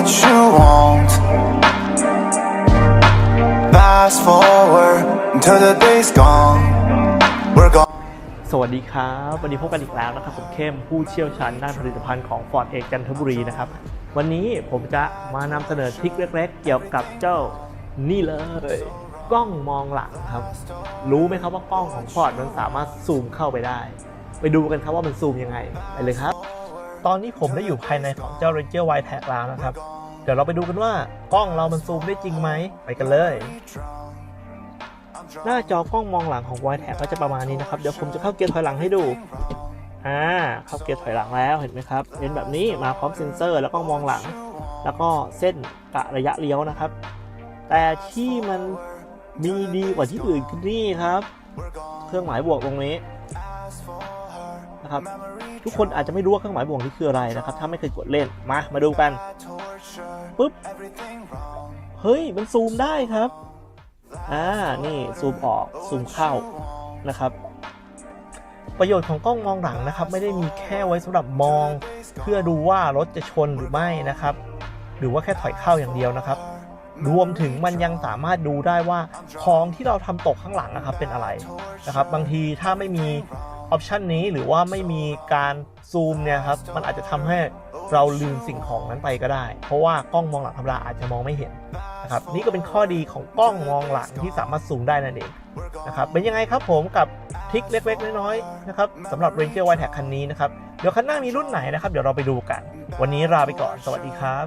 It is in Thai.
what you want. Fast forward until the day's gone. We're gone. สวัสดีครับ วันนี้พบกันอีกแล้วนะครับ ผมเข้มผู้เชี่ยวชาญด้านผลิตภัณฑ์ของ Ford เอกจันทบุรีนะครับ วันนี้ผมจะมานำเสนอทริคเล็กๆ เกี่ยวกับเจ้านี่เลยกล้องมองหลังครับ รู้ไหมครับว่ากล้องของ Ford มันสามารถซูมเข้าไปได้ ไปดูกันครับว่ามันซูมยังไง ไปเลยครับ ตอนนี้ผมได้อยู่ภายในของเจ้า Ranger Wide Tag แล้วนะครับ เดี๋ยวเราไปดูกันว่ากล้องเรามันซูมได้จริงไหม ไปกันเลย หน้าจอกล้องมองหลังของ Wide Tag ก็จะประมาณนี้นะครับ เดี๋ยวผมจะเข้าเกียร์ถอยหลังให้ดู อ่า เข้าเกียร์ถอยหลังแล้วเห็นไหมครับเป็นแบบนี้มาพร้อมเซ็นเซอร์แล้วก็มองหลัง แล้วก็เส้นกะระยะเลี้ยวนะครับ แต่ที่มันมีดีกว่าที่อื่นคือนี่ครับ เครื่องหมายบวกตรงนี้ นะครับ ทุกคนอาจจะไม่รู้ว่าเครื่องหมายบวกนี่คืออะไรนะครับ ถ้าไม่เคยกดเล่นมามาดูกันปุ๊บเฮ้ยมันซูมได้ครับอ่านี่ซูมออกซูมเข้านะครับประโยชน์ของกล้องมองหลังนะครับ ไม่ได้มีแค่ไว้สำหรับมอง เพื่อดูว่ารถจะชนหรือไม่นะครับ หรือว่าแค่ถอยเข้าอย่างเดียวนะครับ รวมถึงมันยังสามารถดูได้ว่าของที่เราทำตกข้างหลังนะครับเป็นอะไรนะครับ บางทีถ้าไม่มี ออปชันนี้หรือว่าไม่มีการซูมเนี่ยครับมันอาจจะทำให้เราลืมสิ่งของนั้นไปก็ได้ เพราะว่ากล้องมองหลังธรรมดาอาจจะมองไม่เห็นนะครับนี่ก็เป็นข้อดีของกล้องมองหลังที่สามารถซูมได้นั่นเองนะครับเป็นยังไงครับผมกับทริคเล็กๆ น้อยๆนะครับสำหรับ Ranger Wide Tag คันนี้นะครับเดี๋ยวคันหน้ามีรุ่นไหนนะครับเดี๋ยวเราไปดูกัน วันนี้ลาไปก่อนสวัสดีครับ